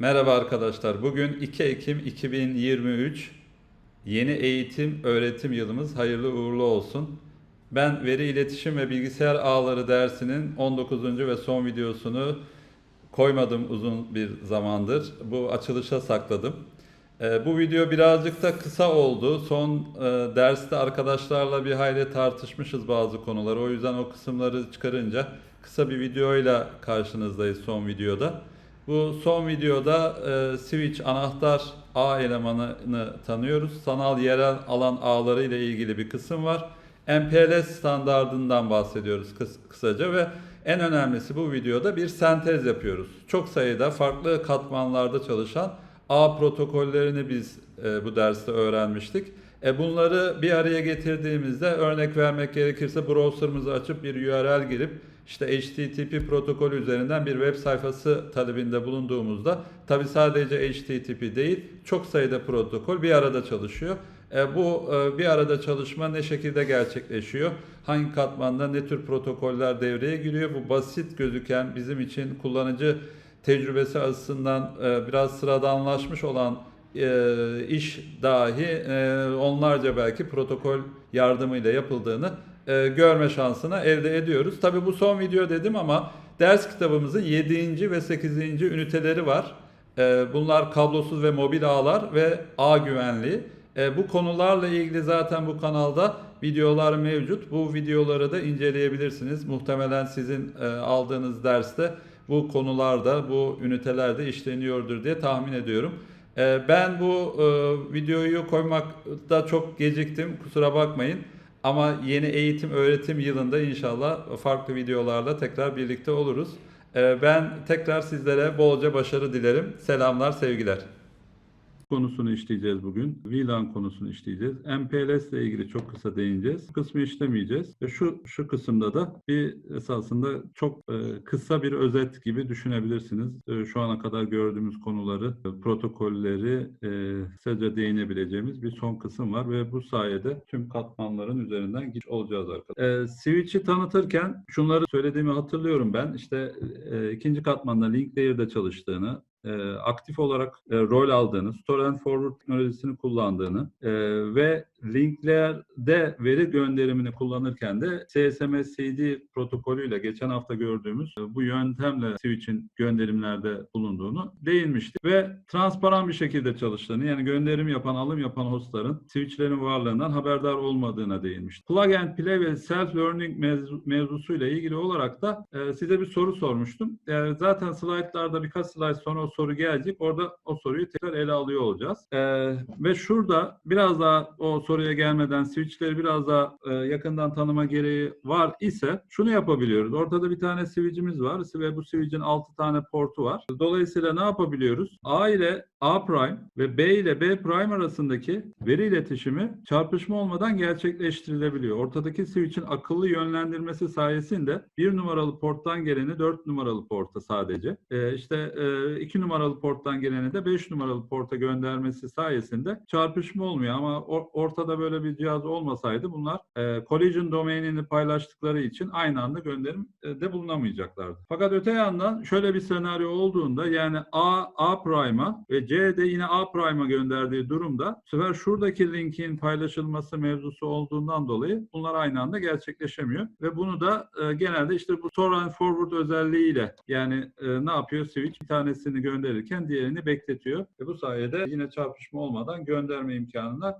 Merhaba arkadaşlar. Bugün 2 Ekim 2023. Yeni eğitim öğretim yılımız hayırlı uğurlu olsun. Ben veri iletişim ve bilgisayar ağları dersinin 19. ve son videosunu koymadım uzun bir zamandır. Bu açılışa sakladım. Ee, bu video birazcık da kısa oldu. Son e, derste arkadaşlarla bir hayli tartışmışız bazı konuları. O yüzden o kısımları çıkarınca kısa bir videoyla karşınızdayız son videoda. Bu son videoda e, switch anahtar ağ elemanını tanıyoruz. Sanal yerel alan ağları ile ilgili bir kısım var. MPLS standardından bahsediyoruz kıs- kısaca ve en önemlisi bu videoda bir sentez yapıyoruz. Çok sayıda farklı katmanlarda çalışan ağ protokollerini biz e, bu derste öğrenmiştik. E, bunları bir araya getirdiğimizde örnek vermek gerekirse browser'ımızı açıp bir URL girip işte HTTP protokolü üzerinden bir web sayfası talebinde bulunduğumuzda tabi sadece HTTP değil çok sayıda protokol bir arada çalışıyor. E, bu e, bir arada çalışma ne şekilde gerçekleşiyor? Hangi katmanda ne tür protokoller devreye giriyor? Bu basit gözüken bizim için kullanıcı tecrübesi açısından e, biraz sıradanlaşmış olan e, iş dahi e, onlarca belki protokol yardımıyla yapıldığını e, görme şansını elde ediyoruz. Tabii bu son video dedim ama ders kitabımızın 7. ve 8. üniteleri var. E, bunlar kablosuz ve mobil ağlar ve ağ güvenliği. E, bu konularla ilgili zaten bu kanalda videolar mevcut. Bu videoları da inceleyebilirsiniz. Muhtemelen sizin e, aldığınız derste bu konularda, bu ünitelerde işleniyordur diye tahmin ediyorum. E, ben bu e, videoyu koymakta çok geciktim. Kusura bakmayın. Ama yeni eğitim öğretim yılında inşallah farklı videolarla tekrar birlikte oluruz. E, ben tekrar sizlere bolca başarı dilerim. Selamlar, sevgiler. Konusunu işleyeceğiz bugün. VLAN konusunu işleyeceğiz. MPLS ile ilgili çok kısa değineceğiz. Bu kısmı işlemeyeceğiz. Ve şu şu kısımda da bir esasında çok e, kısa bir özet gibi düşünebilirsiniz. E, şu ana kadar gördüğümüz konuları, e, protokolleri e, kısaca değinebileceğimiz bir son kısım var ve bu sayede tüm katmanların üzerinden giç olacağız arkadaşlar. E, Switch'i tanıtırken şunları söylediğimi hatırlıyorum ben. İşte e, ikinci katmanda link layer'da çalıştığını, e, aktif olarak e, rol aldığını, store and forward teknolojisini kullandığını e, ve linklerde veri gönderimini kullanırken de CSMS-CD protokolüyle geçen hafta gördüğümüz e, bu yöntemle switch'in gönderimlerde bulunduğunu değinmiştik ve transparan bir şekilde çalıştığını yani gönderim yapan, alım yapan hostların switch'lerin varlığından haberdar olmadığına değinmiştik. Plug and play ve self learning mevzu, mevzusuyla ilgili olarak da e, size bir soru sormuştum. E, zaten slaytlarda birkaç slayt sonra o soru gelecek. Orada o soruyu tekrar ele alıyor olacağız. E, ve şurada biraz daha o soruya gelmeden switchleri biraz daha e, yakından tanıma gereği var ise şunu yapabiliyoruz. Ortada bir tane switch'imiz var ve bu switch'in 6 tane portu var. Dolayısıyla ne yapabiliyoruz? A ile A prime ve B ile B prime arasındaki veri iletişimi çarpışma olmadan gerçekleştirilebiliyor. Ortadaki switch'in akıllı yönlendirmesi sayesinde bir numaralı porttan geleni 4 numaralı porta sadece. E, işte 2 numaralı porttan geleni de 5 numaralı porta göndermesi sayesinde çarpışma olmuyor ama or- ortada böyle bir cihaz olmasaydı bunlar e, collision domainini paylaştıkları için aynı anda gönderim e, de bulunamayacaklardı. Fakat öte yandan şöyle bir senaryo olduğunda yani A A prime'a ve C de yine A prime'a gönderdiği durumda bu sefer şuradaki linkin paylaşılması mevzusu olduğundan dolayı bunlar aynı anda gerçekleşemiyor. Ve bunu da e, genelde işte bu store and forward özelliğiyle yani e, ne yapıyor? Switch bir tanesini gönderirken diğerini bekletiyor. Ve bu sayede yine çarpışma olmadan gönderme imkanına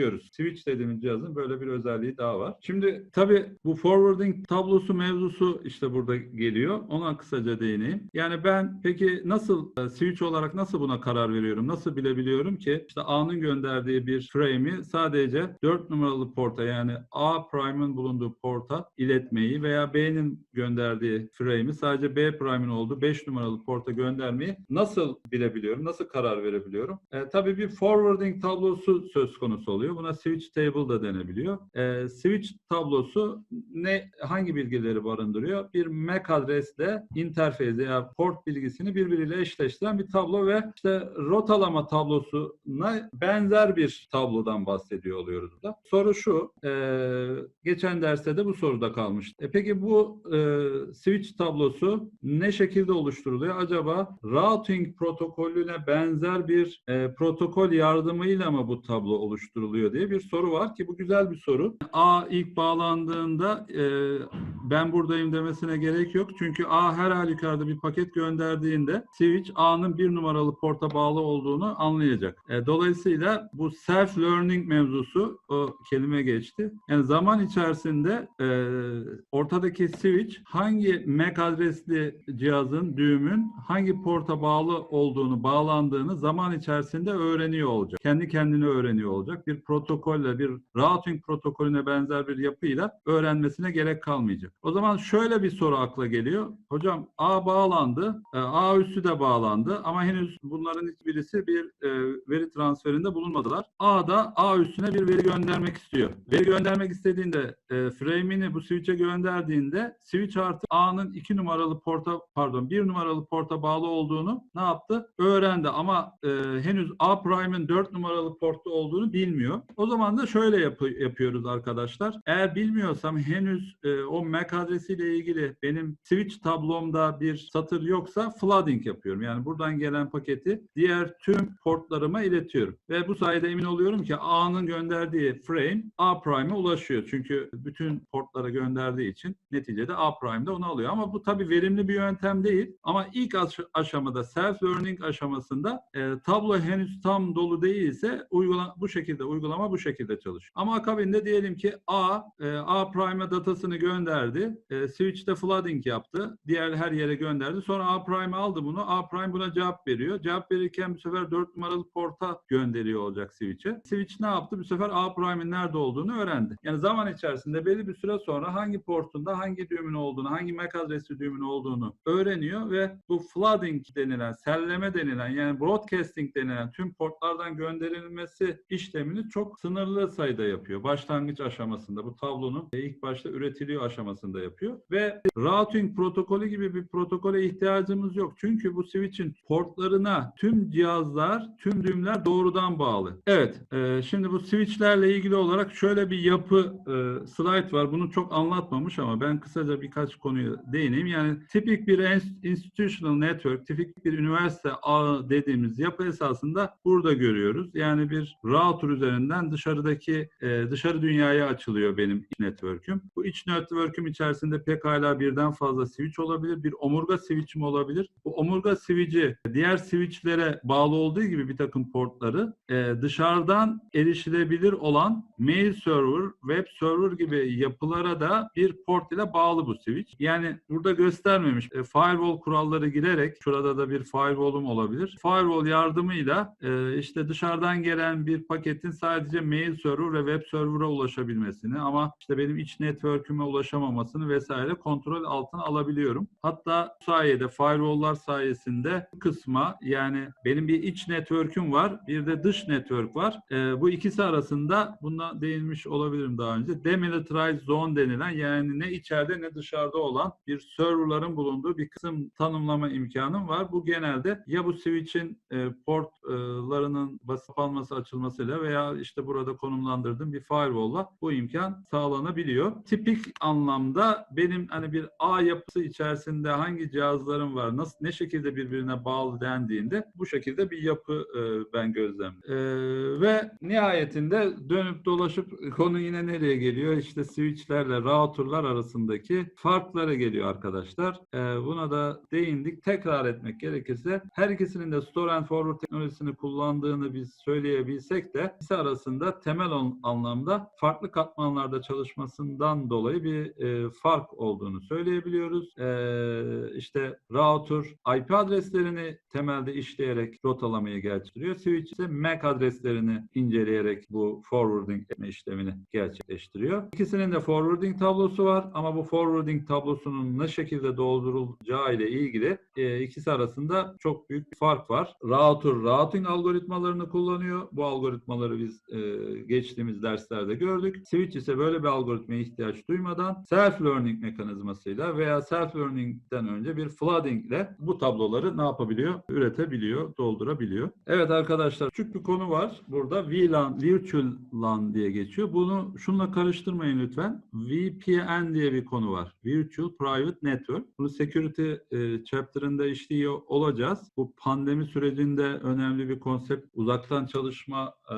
kavuşabiliyoruz. Switch dediğimiz cihazın böyle bir özelliği daha var. Şimdi tabii bu forwarding tablosu mevzusu işte burada geliyor. Ona kısaca değineyim. Yani ben peki nasıl e, switch olarak nasıl buna karar veriyorum? Nasıl bilebiliyorum ki işte A'nın gönderdiği bir frame'i sadece 4 numaralı porta yani A prime'ın bulunduğu porta iletmeyi veya B'nin gönderdiği frame'i sadece B prime'in olduğu 5 numaralı porta göndermeyi nasıl bilebiliyorum? Nasıl karar verebiliyorum? E, tabii bir forwarding tablosu söz konusu oluyor. Oluşturuluyor. Buna switch table da denebiliyor. Ee, switch tablosu ne hangi bilgileri barındırıyor? Bir MAC adresle interface veya port bilgisini birbiriyle eşleştiren bir tablo ve işte rotalama tablosuna benzer bir tablodan bahsediyor oluyoruz da. Soru şu, e, geçen derste de bu soruda kalmıştı. E peki bu e, switch tablosu ne şekilde oluşturuluyor? Acaba routing protokolüne benzer bir e, protokol yardımıyla mı bu tablo oluşturuluyor diye bir soru var ki bu güzel bir soru. A ilk bağlandığında e, ben buradayım demesine gerek yok. Çünkü A her halükarda bir paket gönderdiğinde switch A'nın bir numaralı porta bağlı olduğunu anlayacak. E, dolayısıyla bu self learning mevzusu o kelime geçti. Yani zaman içerisinde e, ortadaki switch hangi MAC adresli cihazın, düğümün hangi porta bağlı olduğunu, bağlandığını zaman içerisinde öğreniyor olacak. Kendi kendine öğreniyor olacak. Bir protokolle, bir routing protokolüne benzer bir yapıyla öğrenmesine gerek kalmayacak. O zaman şöyle bir soru akla geliyor. Hocam A bağlandı, e, A üssü de bağlandı ama henüz bunların hiçbirisi bir e, veri transferinde bulunmadılar. A da A üstüne bir veri göndermek istiyor. Veri göndermek istediğinde e, frame'ini bu switch'e gönderdiğinde switch artık A'nın 2 numaralı porta pardon 1 numaralı porta bağlı olduğunu ne yaptı? Öğrendi ama henüz A prime'ın 4 numaralı portta olduğunu bilmiyor. O zaman da şöyle yapı- yapıyoruz arkadaşlar. Eğer bilmiyorsam henüz e, o MAC adresiyle ilgili benim switch tablomda bir satır yoksa flooding yapıyorum. Yani buradan gelen paketi diğer tüm portlarıma iletiyorum. Ve bu sayede emin oluyorum ki A'nın gönderdiği frame A prime'e ulaşıyor. Çünkü bütün portlara gönderdiği için neticede A prime de onu alıyor. Ama bu tabii verimli bir yöntem değil. Ama ilk aş- aşamada self learning aşamasında e, tablo henüz tam dolu değilse uygula bu şekilde uygulama bu şekilde çalışıyor. Ama akabinde diyelim ki A e, A prime'e datasını gönderdi. E, switch'te flooding yaptı. Diğer her yere gönderdi. Sonra A prime aldı bunu. A prime buna cevap veriyor. Cevap verirken bu sefer 4 numaralı porta gönderiyor olacak switch'e. Switch ne yaptı? Bu sefer A prime'in nerede olduğunu öğrendi. Yani zaman içerisinde belli bir süre sonra hangi portunda hangi düğümün olduğunu, hangi MAC adresi düğümün olduğunu öğreniyor ve bu flooding denilen, selleme denilen yani broadcasting denilen tüm portlardan gönderilmesi işlemini çok sınırlı sayıda yapıyor. Başlangıç aşamasında bu tablonun ilk başta üretiliyor aşamasında yapıyor ve routing protokolü gibi bir protokole ihtiyacımız yok. Çünkü bu switch'in portlarına tüm cihazlar, tüm düğümler doğrudan bağlı. Evet, e, şimdi bu switch'lerle ilgili olarak şöyle bir yapı e, slide var. Bunu çok anlatmamış ama ben kısaca birkaç konuya değineyim. Yani tipik bir ins- institutional network, tipik bir üniversite ağı dediğimiz yapı esasında burada görüyoruz. Yani bir router üzerinden dışarıdaki e, dışarı dünyaya açılıyor benim network'üm. Bu iç network'üm içerisinde pekala birden fazla switch olabilir. Bir omurga switch'im olabilir. Bu omurga switch'i diğer switch'lere bağlı olduğu gibi bir takım portları e, dışarıdan erişilebilir olan mail server, web server gibi yapılara da bir port ile bağlı bu switch. Yani burada göstermemiş e, firewall kuralları girerek şurada da bir firewall'um olabilir. Firewall yardımıyla e, işte dışarıdan gelen bir paketin sadece mail server ve web server'a ulaşabilmesini ama işte benim iç network'üme ulaşamamasını vesaire kontrol altına alabiliyorum. Hatta bu sayede firewall'lar sayesinde kısma yani benim bir iç network'üm var, bir de dış network var. Ee, bu ikisi arasında buna değinmiş olabilirim daha önce. Demilitarized zone denilen yani ne içeride ne dışarıda olan bir serverların bulunduğu bir kısım tanımlama imkanım var. Bu genelde ya bu switch'in e, portlarının basıp alması açılmasıyla veya işte burada konumlandırdığım bir firewall'la bu imkan sağlanabiliyor. Tipik anlamda benim hani bir ağ yapısı içerisinde hangi cihazlarım var, nasıl ne şekilde birbirine bağlı dendiğinde bu şekilde bir yapı e, ben gözlemliyorum. E, ve nihayetinde dönüp dolaşıp konu yine nereye geliyor? İşte switchlerle routerlar arasındaki farklara geliyor arkadaşlar. E, buna da değindik. Tekrar etmek gerekirse her ikisinin de store and forward teknolojisini kullandığını biz söyleyebilsek de ikisi arasında temel an- anlamda farklı katmanlarda çalışmasından dolayı bir e, fark olduğunu söyleyebiliyoruz. E, işte router IP adreslerini temelde işleyerek rotalamayı gerçekleştiriyor. Switch ise MAC adreslerini inceleyerek bu forwarding etme işlemini gerçekleştiriyor. İkisinin de forwarding tablosu var ama bu forwarding tablosunun ne şekilde doldurulacağı ile ilgili e, ikisi arasında çok büyük bir fark var. Router routing algoritmalarını kullanıyor. Bu algoritmaları biz e, geçtiğimiz derslerde gördük. Switch ise böyle bir algoritmaya ihtiyaç duymadan self-learning mekanizmasıyla veya self-learning'den önce bir flooding ile bu tabloları ne yapabiliyor? Üretebiliyor, doldurabiliyor. Evet arkadaşlar küçük bir konu var. Burada VLAN, Virtual LAN diye geçiyor. Bunu şunla karıştırmayın lütfen. VPN diye bir konu var. Virtual Private Network. Bunu security e, chapter'ında işliyor olacağız. Bu pandemi sürecinde önemli bir konsept. Uzaktan çalışma e,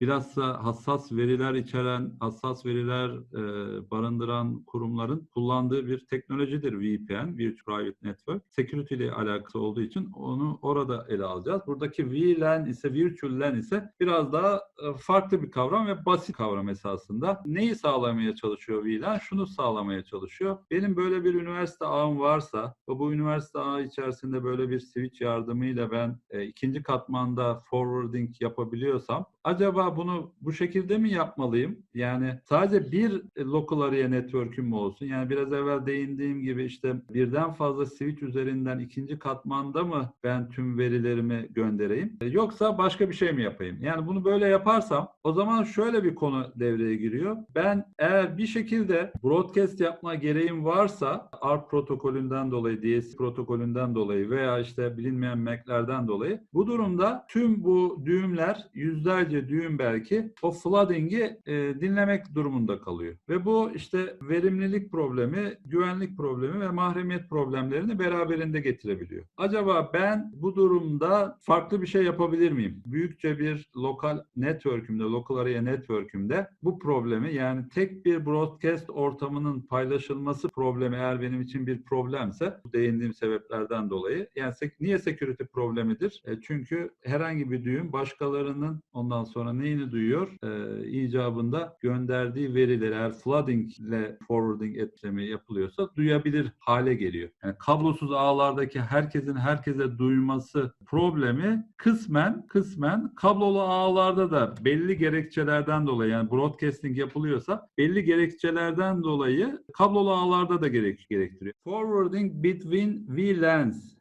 bilhassa hassas veriler içeren, hassas veriler e, barındıran kurumların kullandığı bir teknolojidir VPN, Virtual Private Network. Security ile alakası olduğu için onu orada ele alacağız. Buradaki VLAN ise, Virtual LAN ise biraz daha e, farklı bir kavram ve basit kavram esasında. Neyi sağlamaya çalışıyor VLAN? Şunu sağlamaya çalışıyor. Benim böyle bir üniversite ağım varsa ve bu üniversite ağı içerisinde böyle bir switch yardımıyla ben e, ikinci katmanda forwarding yapabiliyorsam acaba bunu bu şekilde mi yapmalıyım? Yani sadece bir local area network'üm mü olsun? Yani biraz evvel değindiğim gibi işte birden fazla switch üzerinden ikinci katmanda mı ben tüm verilerimi göndereyim? E, Yoksa başka bir şey mi yapayım? Yani bunu böyle yaparsam o zaman şöyle bir konu devreye giriyor. Ben eğer bir şekilde broadcast yapma gereğim varsa ARP protokolünden dolayı, DSC protokolünden dolayı veya işte bilinmeyen MAC'lerden dolayı bu durumda tüm bu düğümler yüzlerce düğüm belki o flooding'i e, dinlemek durumunda kalıyor. Ve bu işte verimlilik problemi, güvenlik problemi ve mahremiyet problemlerini beraberinde getirebiliyor. Acaba ben bu durumda farklı bir şey yapabilir miyim? Büyükçe bir lokal network'ümde, lokal area network'ümde bu problemi yani tek bir broadcast ortamının paylaşılması problemi eğer benim için bir problemse değindiğim sebeplerden dolayı yani niye security problemidir? E, çünkü herhangi bir düğüm başkalarının ondan sonra neyini duyuyor? E, icabında gönderdiği verileri eğer flooding ile forwarding etlemi yapılıyorsa duyabilir hale geliyor. Yani kablosuz ağlardaki herkesin herkese duyması problemi kısmen kısmen kablolu ağlarda da belli gerekçelerden dolayı yani broadcasting yapılıyorsa belli gerekçelerden dolayı kablolu ağlarda da gerek, gerektiriyor. Forwarding between VLANs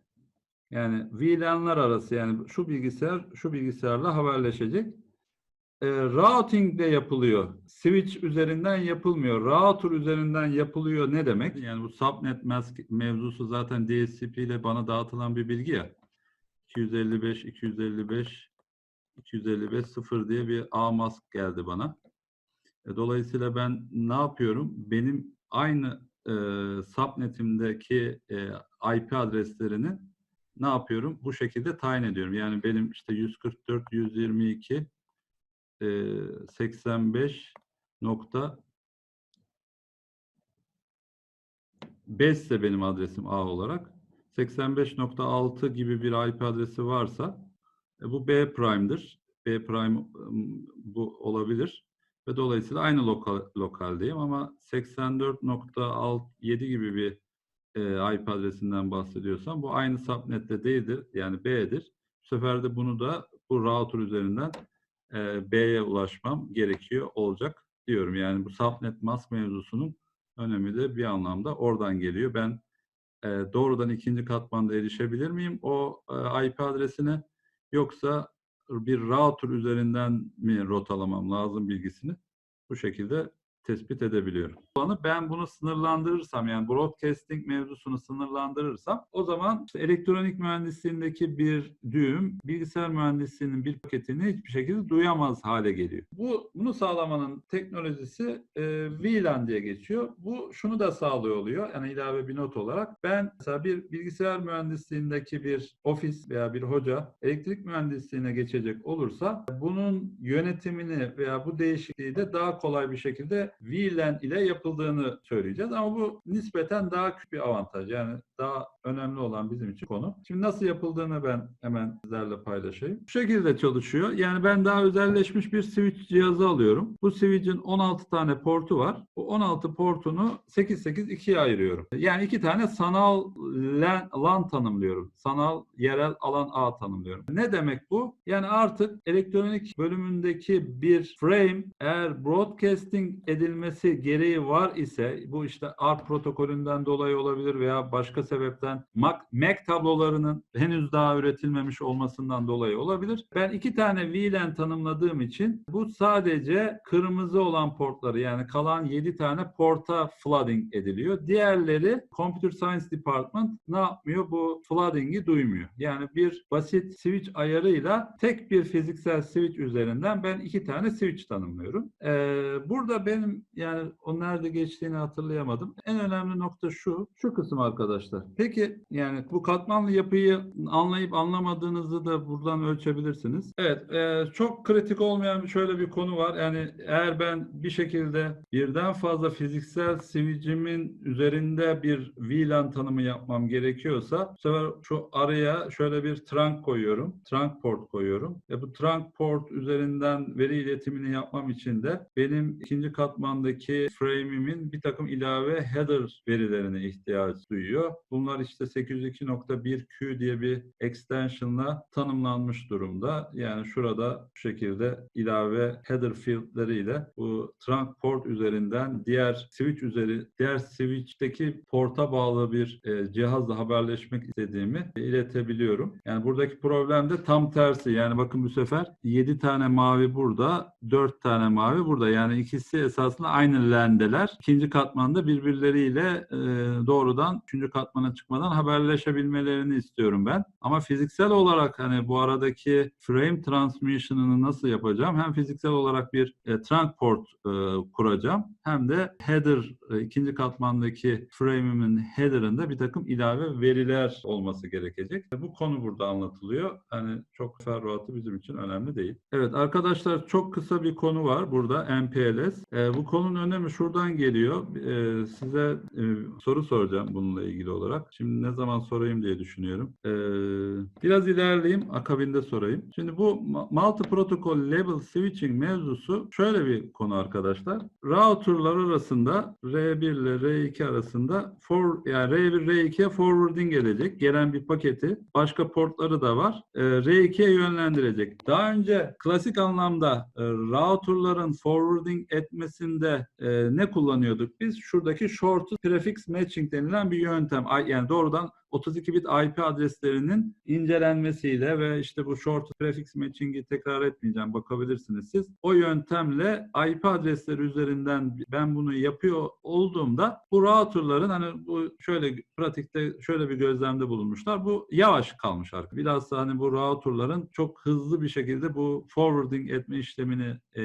yani VLAN'lar arası yani şu bilgisayar şu bilgisayarla haberleşecek. E, routing de yapılıyor. Switch üzerinden yapılmıyor. Router üzerinden yapılıyor ne demek? Yani bu subnet mask mevzusu zaten DSCP ile bana dağıtılan bir bilgi ya. 255 255 255 0 diye bir A mask geldi bana. E, Dolayısıyla ben ne yapıyorum? Benim aynı e, subnetimdeki e, IP adreslerini ne yapıyorum? Bu şekilde tayin ediyorum. Yani benim işte 144 122 e, 85 nokta 5 ise benim adresim A olarak 85.6 gibi bir IP adresi varsa e, bu B prime'dir. B prime bu olabilir ve dolayısıyla aynı lokal, lokaldeyim ama 84.7 gibi bir IP adresinden bahsediyorsam bu aynı subnette değildir. Yani B'dir. Bu sefer de bunu da bu router üzerinden B'ye ulaşmam gerekiyor olacak diyorum. Yani bu subnet mask mevzusunun önemi de bir anlamda oradan geliyor. Ben doğrudan ikinci katmanda erişebilir miyim o IP adresine yoksa bir router üzerinden mi rotalamam lazım bilgisini bu şekilde tespit edebiliyorum. Ben bunu sınırlandırırsam yani broadcasting mevzusunu sınırlandırırsam o zaman işte elektronik mühendisliğindeki bir düğüm bilgisayar mühendisliğinin bir paketini hiçbir şekilde duyamaz hale geliyor. Bu bunu sağlamanın teknolojisi e, VLAN diye geçiyor. Bu şunu da sağlıyor oluyor. Yani ilave bir not olarak ben mesela bir bilgisayar mühendisliğindeki bir ofis veya bir hoca elektrik mühendisliğine geçecek olursa bunun yönetimini veya bu değişikliği de daha kolay bir şekilde VLAN ile yapıldığını söyleyeceğiz. Ama bu nispeten daha küçük bir avantaj. Yani daha önemli olan bizim için konu. Şimdi nasıl yapıldığını ben hemen sizlerle paylaşayım. Bu şekilde çalışıyor. Yani ben daha özelleşmiş bir switch cihazı alıyorum. Bu switch'in 16 tane portu var. Bu 16 portunu 8-8 ikiye ayırıyorum. Yani iki tane sanal LAN, LAN tanımlıyorum. Sanal yerel alan ağ tanımlıyorum. Ne demek bu? Yani artık elektronik bölümündeki bir frame eğer broadcasting edilmesi gereği var ise bu işte ARP protokolünden dolayı olabilir veya başka sebepten Mac, Mac tablolarının henüz daha üretilmemiş olmasından dolayı olabilir. Ben iki tane VLAN tanımladığım için bu sadece kırmızı olan portları yani kalan 7 tane porta flooding ediliyor. Diğerleri Computer Science Department ne yapmıyor? Bu flooding'i duymuyor. Yani bir basit switch ayarıyla tek bir fiziksel switch üzerinden ben iki tane switch tanımlıyorum. Ee, burada benim yani o nerede geçtiğini hatırlayamadım. En önemli nokta şu, şu kısım arkadaşlar. Peki yani bu katmanlı yapıyı anlayıp anlamadığınızı da buradan ölçebilirsiniz. Evet, e, çok kritik olmayan şöyle bir konu var. Yani eğer ben bir şekilde birden fazla fiziksel switch'imin üzerinde bir VLAN tanımı yapmam gerekiyorsa bu sefer şu araya şöyle bir trunk koyuyorum. Trunk port koyuyorum. Ve bu trunk port üzerinden veri iletimini yapmam için de benim ikinci katmandaki frame'imin bir takım ilave header verilerine ihtiyaç duyuyor. Bunlar işte 802.1q diye bir extension'la tanımlanmış durumda. Yani şurada şu şekilde ilave header field'leriyle bu trunk port üzerinden diğer switch üzeri diğer switch'teki porta bağlı bir e, cihazla haberleşmek istediğimi iletebiliyorum. Yani buradaki problem de tam tersi. Yani bakın bu sefer 7 tane mavi burada, 4 tane mavi burada. Yani ikisi esasında aynı lendeler. İkinci katmanda birbirleriyle e, doğrudan üçüncü katmana çıkmadan haberleşebilmelerini istiyorum ben. Ama fiziksel olarak hani bu aradaki frame transmission'ını nasıl yapacağım? Hem fiziksel olarak bir e, trunk port e, kuracağım hem de header e, ikinci katmandaki frame'imin header'ında bir takım ilave veriler olması gerekecek. Bu konu burada anlatılıyor. Hani çok ferruatı bizim için önemli değil. Evet arkadaşlar çok kısa bir konu var burada MPLS. Bu konunun önemi şuradan geliyor. E, size e, soru soracağım bununla ilgili olarak. Şimdi ne zaman sorayım diye düşünüyorum. E, biraz ilerleyeyim akabinde sorayım. Şimdi bu multi protocol label switching mevzusu şöyle bir konu arkadaşlar. Routerlar arasında R1 ile R2 arasında for, yani R1 R2'ye forwarding gelecek. Gelen bir paketi. Başka portları da var. E, R2'ye yönlendirecek. Daha önce klasik anlamda e, routerların forwarding etmesinde e, ne kullanıyorduk biz? Şuradaki shorted prefix matching denilen bir yöntem. Yani doğrudan 32 bit IP adreslerinin incelenmesiyle ve işte bu short prefix matching'i tekrar etmeyeceğim bakabilirsiniz siz. O yöntemle IP adresleri üzerinden ben bunu yapıyor olduğumda bu routerların hani bu şöyle pratikte şöyle bir gözlemde bulunmuşlar. Bu yavaş kalmış artık. Bilhassa hani bu routerların çok hızlı bir şekilde bu forwarding etme işlemini e,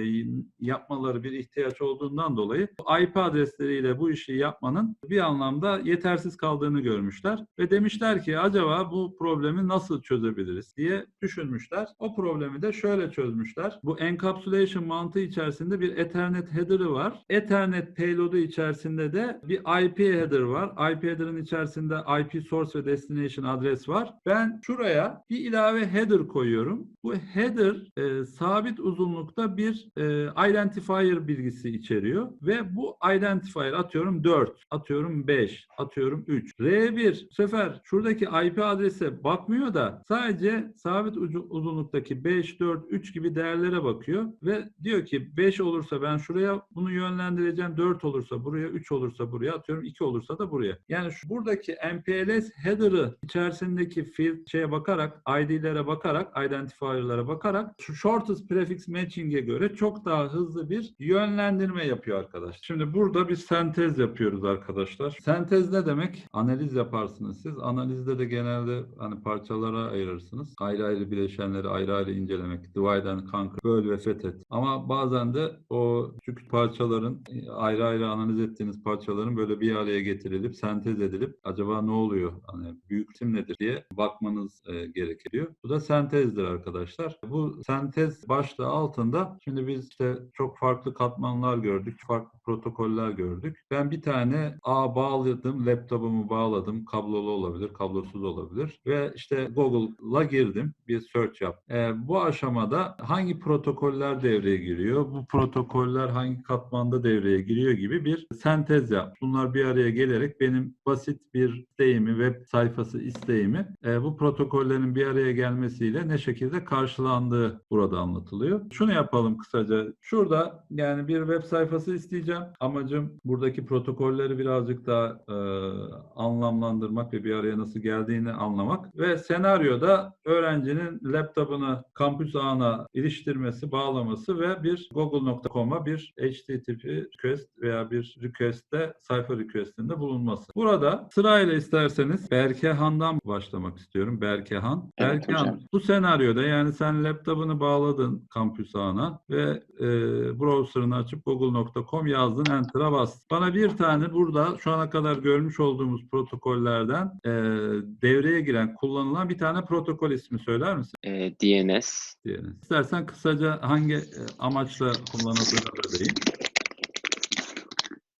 yapmaları bir ihtiyaç olduğundan dolayı IP adresleriyle bu işi yapmanın bir anlamda yetersiz kaldığını görmüşler ve demişler ki acaba bu problemi nasıl çözebiliriz diye düşünmüşler. O problemi de şöyle çözmüşler. Bu encapsulation mantığı içerisinde bir Ethernet header'ı var. Ethernet payload'u içerisinde de bir IP header var. IP header'ın içerisinde IP source ve destination adres var. Ben şuraya bir ilave header koyuyorum. Bu header e, sabit uzunlukta bir e, identifier bilgisi içeriyor ve bu identifier atıyorum 4, atıyorum 5, atıyorum 3. R1 bu sefer şuradaki IP adrese bakmıyor da sadece sabit uzunluktaki 5, 4, 3 gibi değerlere bakıyor ve diyor ki 5 olursa ben şuraya bunu yönlendireceğim, 4 olursa buraya, 3 olursa buraya, atıyorum 2 olursa da buraya. Yani şu buradaki MPLS header'ı içerisindeki field şeye bakarak, ID'lere bakarak, identifier'lara bakarak şu shortest prefix matching'e göre çok daha hızlı bir yönlendirme yapıyor arkadaş. Şimdi burada bir sentez yapıyoruz arkadaşlar. Sentez ne demek? Analiz yaparsınız siz. Analizde de genelde hani parçalara ayırırsınız. Ayrı ayrı bileşenleri ayrı ayrı incelemek. Divide and conquer. Böl ve fethet. Ama bazen de o küçük parçaların ayrı ayrı analiz ettiğiniz parçaların böyle bir araya getirilip sentez edilip acaba ne oluyor? Hani büyük isim nedir diye bakmanız e, gerekiyor. Bu da sentezdir arkadaşlar. Bu sentez başlığı altında şimdi biz işte çok farklı katmanlar gördük, farklı protokoller gördük. Ben bir tane A bağladım, laptopumu bağladım. Kablolu olabilir, kablosuz olabilir. Ve işte Google'la girdim, bir search yap. E, bu aşamada hangi protokoller devreye giriyor? Bu protokoller hangi katmanda devreye giriyor gibi bir sentez yap. Bunlar bir araya gelerek benim basit bir isteğimi, web sayfası isteğimi e, bu protokollerin bir araya gelmesiyle ne şekilde karşılandığı burada anlatılıyor. Şunu yapalım kısaca. Şurada yani bir web sayfası isteyeceğim. Amacım buradaki protokolleri birazcık daha e, anlamlandırmak ve bir bir araya nasıl geldiğini anlamak ve senaryoda öğrencinin laptopunu kampüs ağına iliştirmesi, bağlaması ve bir google.com'a bir HTTP request veya bir request'te sayfa request'inde bulunması. Burada sırayla isterseniz Berkehan'dan başlamak istiyorum. Berkehan. Evet Berkehan hocam. bu senaryoda yani sen laptopunu bağladın kampüs ağına ve e, browser'ını açıp google.com yazdın, enter'a bastın. Bana bir tane burada şu ana kadar görmüş olduğumuz protokollerden e, devreye giren, kullanılan bir tane protokol ismi söyler misin? Ee, DNS. Diyelim. İstersen kısaca hangi e, amaçla kullanıldığını da.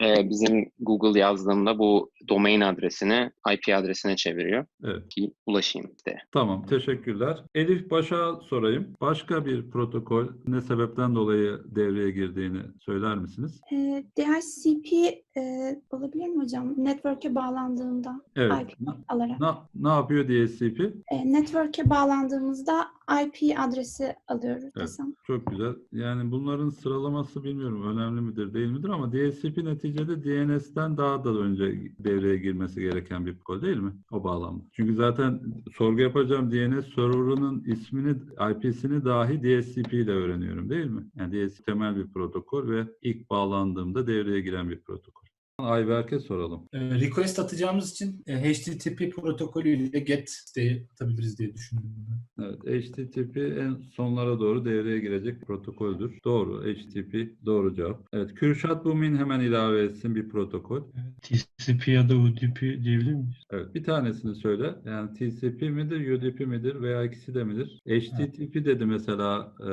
Ee, bizim Google yazdığımda bu domain adresini IP adresine çeviriyor Evet. ki ulaşayım de. Tamam, teşekkürler. Elif Baş'a sorayım. Başka bir protokol ne sebepten dolayı devreye girdiğini söyler misiniz? Ee, DHCP e, olabilir mi hocam? Network'e bağlandığında Evet. IP alarak. ne, ne yapıyor DSCP? E, network'e bağlandığımızda IP adresi alıyoruz Evet. desem. Çok güzel. Yani bunların sıralaması bilmiyorum önemli midir değil midir ama DSCP neticede DNS'ten daha da önce devreye girmesi gereken bir protokol değil mi? O bağlamda. Çünkü zaten sorgu yapacağım DNS server'ının ismini, IP'sini dahi DSCP ile öğreniyorum değil mi? Yani DSCP temel bir protokol ve ilk bağlandığımda devreye giren bir protokol. Ayberk'e soralım. E, request atacağımız için e, HTTP protokolüyle GET isteği atabiliriz diye düşündüm. Evet, HTTP en sonlara doğru devreye girecek protokoldür. Doğru, HTTP doğru cevap. Evet, Kürşat Bumin hemen ilave etsin bir protokol. TCP ya da UDP diyebilir miyiz? Evet, bir tanesini söyle. Yani TCP midir, UDP midir veya ikisi de midir? HTTP dedi mesela e,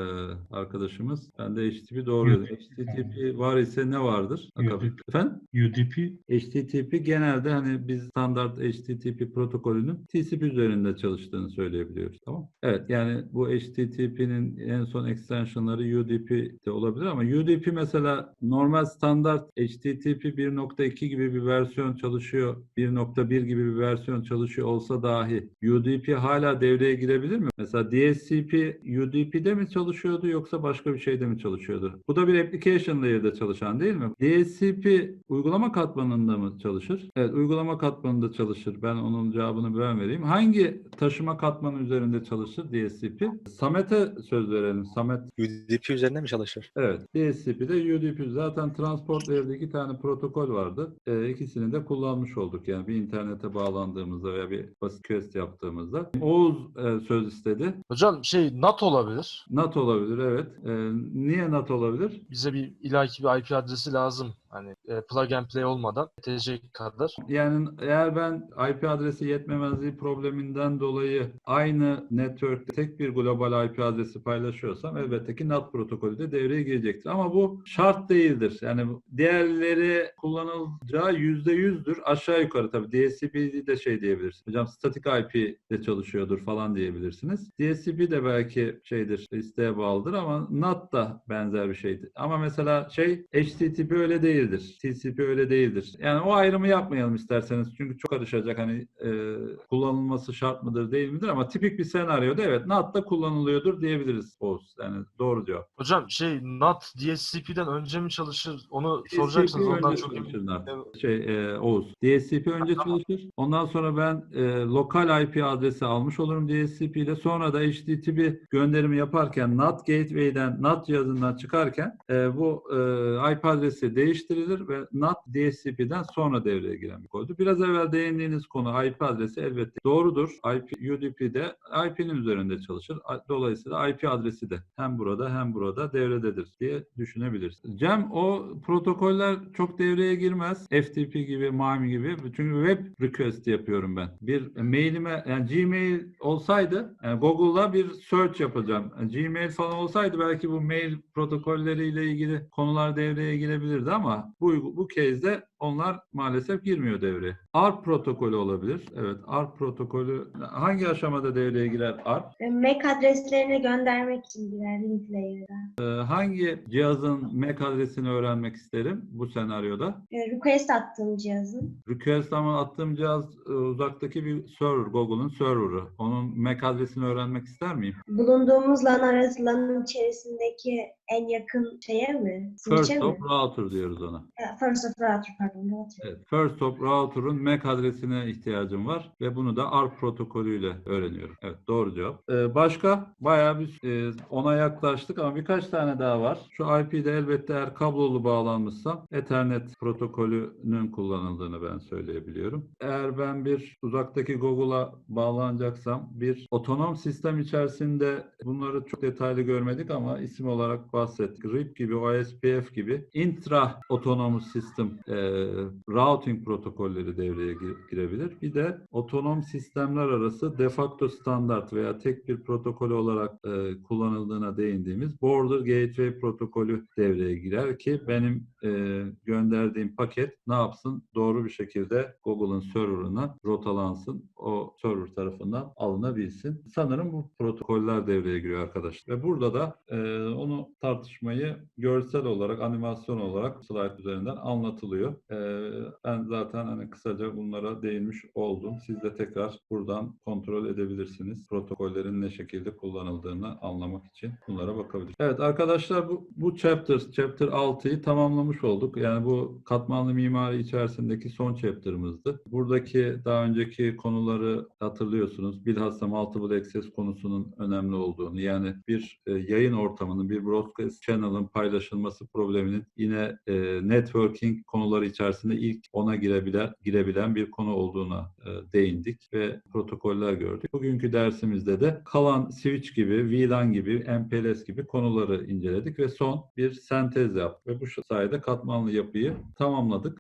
arkadaşımız. Ben de HTTP doğru dedim. HTTP var ise ne vardır? UDP. Efendim? UDP HTTP genelde hani biz standart HTTP protokolünün TCP üzerinde çalıştığını söyleyebiliyoruz. Tamam. Evet yani bu HTTP'nin en son extensionları UDP de olabilir ama UDP mesela normal standart HTTP 1.2 gibi bir versiyon çalışıyor, 1.1 gibi bir versiyon çalışıyor olsa dahi UDP hala devreye girebilir mi? Mesela DSCP UDP'de mi çalışıyordu yoksa başka bir şeyde mi çalışıyordu? Bu da bir application layer'da çalışan değil mi? DSCP uygulama katmanında mı çalışır? Evet, uygulama katmanında çalışır. Ben onun cevabını ben vereyim. Hangi taşıma katmanı üzerinde çalışır DSCP? Samet'e söz verelim. Samet UDP üzerinde mi çalışır? Evet, DSCP'de UDP zaten transport layer'da iki tane protokol vardı. Ee, ikisini de kullanmış olduk. Yani bir internete bağlandığımızda veya bir basit quest yaptığımızda. Oğuz e, söz istedi. Hocam şey NAT olabilir. NAT olabilir, evet. Ee, niye NAT olabilir? Bize bir ilaki bir IP adresi lazım. Hani e, plug and play olmadan yetecek kadar. Yani eğer ben IP adresi yetmemezliği probleminden dolayı aynı network'te tek bir global IP adresi paylaşıyorsam elbette ki NAT protokolü de devreye girecektir. Ama bu şart değildir. Yani diğerleri kullanılacağı yüzde yüzdür. Aşağı yukarı tabii DSCP'de de şey diyebilirsiniz. Hocam static IP de çalışıyordur falan diyebilirsiniz. DSCP de belki şeydir, isteğe bağlıdır ama NAT da benzer bir şeydir. Ama mesela şey HTTP öyle değildir. TCP öyle değildir. Yani o ayrımı yapmayalım isterseniz. Çünkü çok karışacak hani e, kullanılması şart mıdır değil midir ama tipik bir senaryoda evet NAT da kullanılıyordur diyebiliriz Oğuz. Yani doğru cevap. Hocam şey NAT DSCP'den önce mi çalışır? Onu soracaksınız DSCP ondan önce çok eminim. Evet. Şey e, Oğuz. DSCP önce çalışır. Ondan sonra ben e, lokal IP adresi almış olurum DSCP ile. Sonra da HTTP gönderimi yaparken NAT gateway'den NAT cihazından çıkarken e, bu e, IP adresi değiştirilir ve NAT DSCP'den sonra devreye giren bir koddur. Biraz evvel değindiğiniz konu IP adresi elbette doğrudur. IP, UDP'de IP'nin üzerinde çalışır. Dolayısıyla IP adresi de hem burada hem burada devrededir diye düşünebilirsiniz. Cem o protokoller çok devreye girmez. FTP gibi, MIME gibi. Çünkü web request yapıyorum ben. Bir mailime yani Gmail olsaydı yani Google'da bir search yapacağım. Yani Gmail falan olsaydı belki bu mail protokolleriyle ilgili konular devreye girebilirdi ama bu bu case'de onlar maalesef girmiyor devreye. ARP protokolü olabilir. Evet, ARP protokolü hangi aşamada devreye girer ARP? MAC adreslerini göndermek için girer link. Ee, hangi cihazın MAC adresini öğrenmek isterim bu senaryoda? E, Request attığım cihazın. Request ama attığım cihaz e, uzaktaki bir server, Google'un server'ı. Onun MAC adresini öğrenmek ister miyim? Bulunduğumuz LAN arası LAN'ın içerisindeki en yakın şeye mi? First Switch'e mi? of router diyoruz ona. E, First of router pardon router. Evet, First Hop Router'ın MAC adresine ihtiyacım var ve bunu da ARP protokolüyle öğreniyorum. Evet, doğru cevap. Ee, başka? Bayağı bir e, ona yaklaştık ama birkaç tane daha var. Şu IP'de elbette eğer kablolu bağlanmışsam Ethernet protokolünün kullanıldığını ben söyleyebiliyorum. Eğer ben bir uzaktaki Google'a bağlanacaksam bir otonom sistem içerisinde bunları çok detaylı görmedik ama isim olarak bahsettik. RIP gibi, OSPF gibi intra autonomous system e, routing protokolleri devreye gir- girebilir. Bir de otonom sistemler arası de facto standart veya tek bir protokol olarak e, kullanıldığına değindiğimiz Border Gateway protokolü devreye girer ki benim e, gönderdiğim paket ne yapsın? Doğru bir şekilde Google'ın serverına rotalansın. O server tarafından alınabilsin. Sanırım bu protokoller devreye giriyor arkadaşlar. Ve burada da e, onu tartışmayı görsel olarak, animasyon olarak slide üzerinden anlatılıyor. Ben zaten hani kısaca bunlara değinmiş oldum. Siz de tekrar buradan kontrol edebilirsiniz. Protokollerin ne şekilde kullanıldığını anlamak için bunlara bakabilirsiniz. Evet arkadaşlar bu, bu chapter, chapter 6'yı tamamlamış olduk. Yani bu katmanlı mimari içerisindeki son chapter'ımızdı. Buradaki daha önceki konuları hatırlıyorsunuz. Bilhassa multiple access konusunun önemli olduğunu yani bir e, yayın ortamının, bir broadcast channel'ın paylaşılması probleminin yine e, networking konuları içerisinde ilk ona girebilen, girebilen bir konu olduğuna e, değindik ve protokoller gördük. Bugünkü dersimizde de kalan switch gibi, VLAN gibi, MPLS gibi konuları inceledik ve son bir sentez yaptık ve bu sayede katmanlı yapıyı tamamladık.